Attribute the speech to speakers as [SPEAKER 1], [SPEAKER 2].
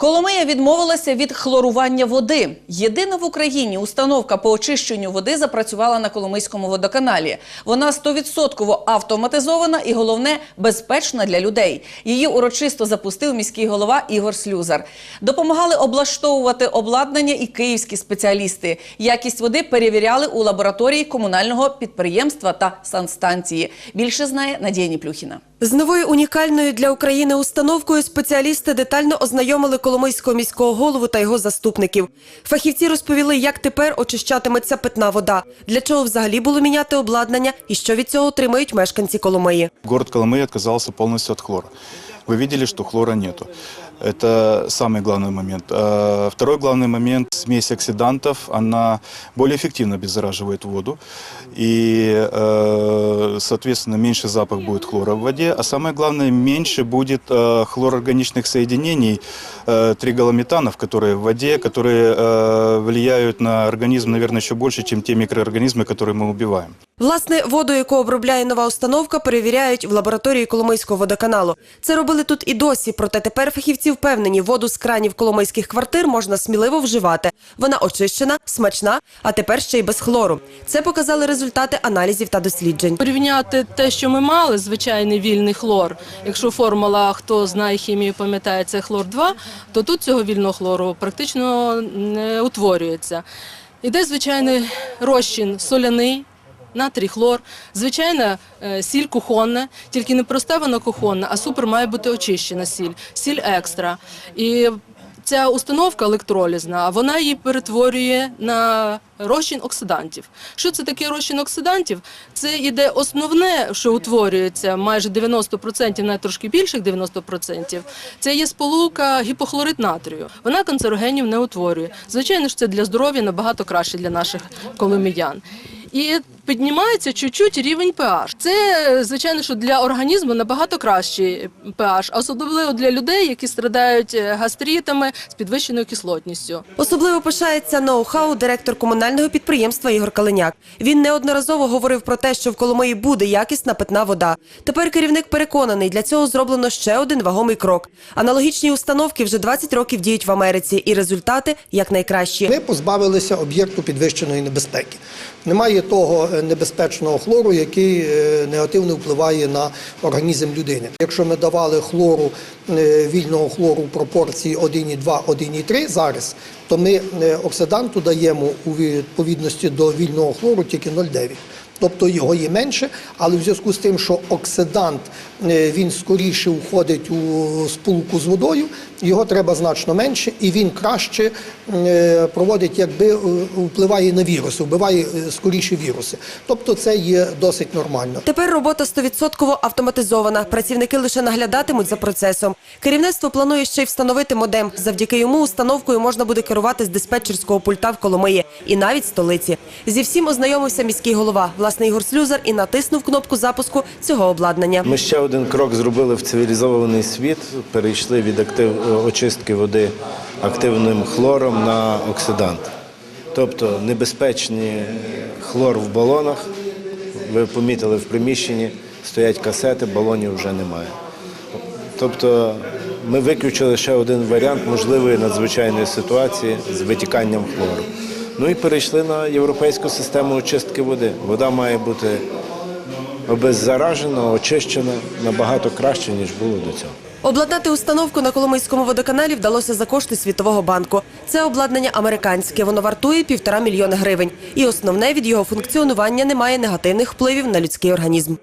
[SPEAKER 1] Коломия відмовилася від хлорування води. Єдина в Україні установка по очищенню води запрацювала на Коломийському водоканалі. Вона 100% автоматизована і головне безпечна для людей. Її урочисто запустив міський голова Ігор Слюзар. Допомагали облаштовувати обладнання і київські спеціалісти. Якість води перевіряли у лабораторії комунального підприємства та санстанції. Більше знає Надія Ніплюхіна.
[SPEAKER 2] З новою унікальною для України установкою спеціалісти детально ознайомили Коломийського міського голову та його заступників. Фахівці розповіли, як тепер очищатиметься питна вода, для чого взагалі було міняти обладнання і що від цього отримають мешканці Коломиї.
[SPEAKER 3] Город Коломыя відказався повністю від хлору. Ви бачили, що хлора нету. Это самый главный момент. А Второй главный момент – смесь оксидантов, она более эффективно обеззараживает воду. И, э, соответственно, меньше запах будет хлора в воде. А самое главное, меньше будет э, хлорорганичных соединений, э, триголометанов, которые в воде, которые э, влияют на организм, наверное, еще больше, чем те микроорганизмы, которые мы убиваем.
[SPEAKER 2] Власне, воду, яку обробляє нова установка, перевіряють в лабораторії Коломийського водоканалу. Це робили тут і досі, проте тепер фахівці впевнені, воду з кранів коломийських квартир можна сміливо вживати. Вона очищена, смачна, а тепер ще й без хлору. Це показали результати аналізів та досліджень.
[SPEAKER 4] Порівняти те, що ми мали, звичайний вільний хлор. Якщо формула, хто знає хімію, пам'ятає, це хлор 2, то тут цього вільного хлору практично не утворюється. Іде звичайний розчин соляний. Натрій, хлор, звичайна е, сіль кухонна, тільки не проста вона кухонна, а супер має бути очищена сіль, сіль екстра. І ця установка електролізна, вона її перетворює на розчин оксидантів. Що це таке розчин оксидантів? Це іде основне, що утворюється майже 90%, навіть трошки більших 90%. Це є сполука гіпохлорид натрію. Вона канцерогенів не утворює. Звичайно ж, це для здоров'я набагато краще для наших коломиян. І піднімається чуть-чуть рівень pH. Це, звичайно, що для організму набагато кращий pH, особливо для людей, які страдають е, гастритами з підвищеною кислотністю.
[SPEAKER 2] Особливо пишається ноу-хау директор комунального підприємства Ігор Калиняк. Він неодноразово говорив про те, що в Коломиї буде якісна питна вода. Тепер керівник переконаний, для цього зроблено ще один вагомий крок. Аналогічні установки вже 20 років діють в Америці, і результати якнайкращі.
[SPEAKER 5] Ми позбавилися об'єкту підвищеної небезпеки. Немає того небезпечного хлору, який е, негативно впливає на організм людини. Якщо ми давали хлору е, вільного хлору в пропорції 1,2, 1,3 зараз, то ми е, оксиданту даємо у відповідності до вільного хлору тільки 0,9. Тобто його є менше, але в зв'язку з тим, що оксидант е, він скоріше входить у сполуку з водою, його треба значно менше, і він краще е, проводить, якби е, впливає на віруси, вбиває скоріше віруси. Тобто це є досить нормально.
[SPEAKER 2] Тепер робота 100% автоматизована. Працівники лише наглядатимуть за процесом. Керівництво планує ще й встановити модем. Завдяки йому установкою можна буде керувати з диспетчерського пульта в Коломиї і навіть столиці. Зі всім ознайомився міський голова, власне Ігор Слюзар, і натиснув кнопку запуску цього обладнання.
[SPEAKER 6] Ми ще один крок зробили в цивілізований світ. Перейшли від актив... очистки води активним хлором на оксидант. Тобто небезпечний хлор в балонах. Ви помітили в приміщенні, стоять касети, балонів вже немає. Тобто ми виключили ще один варіант можливої надзвичайної ситуації з витіканням хлору. Ну і перейшли на європейську систему очистки води. Вода має бути обеззаражена, очищена набагато краще, ніж було до цього.
[SPEAKER 2] Обладнати установку на Коломийському водоканалі вдалося за кошти Світового банку. Це обладнання американське, воно вартує півтора мільйона гривень. І основне від його функціонування немає негативних впливів на людський організм.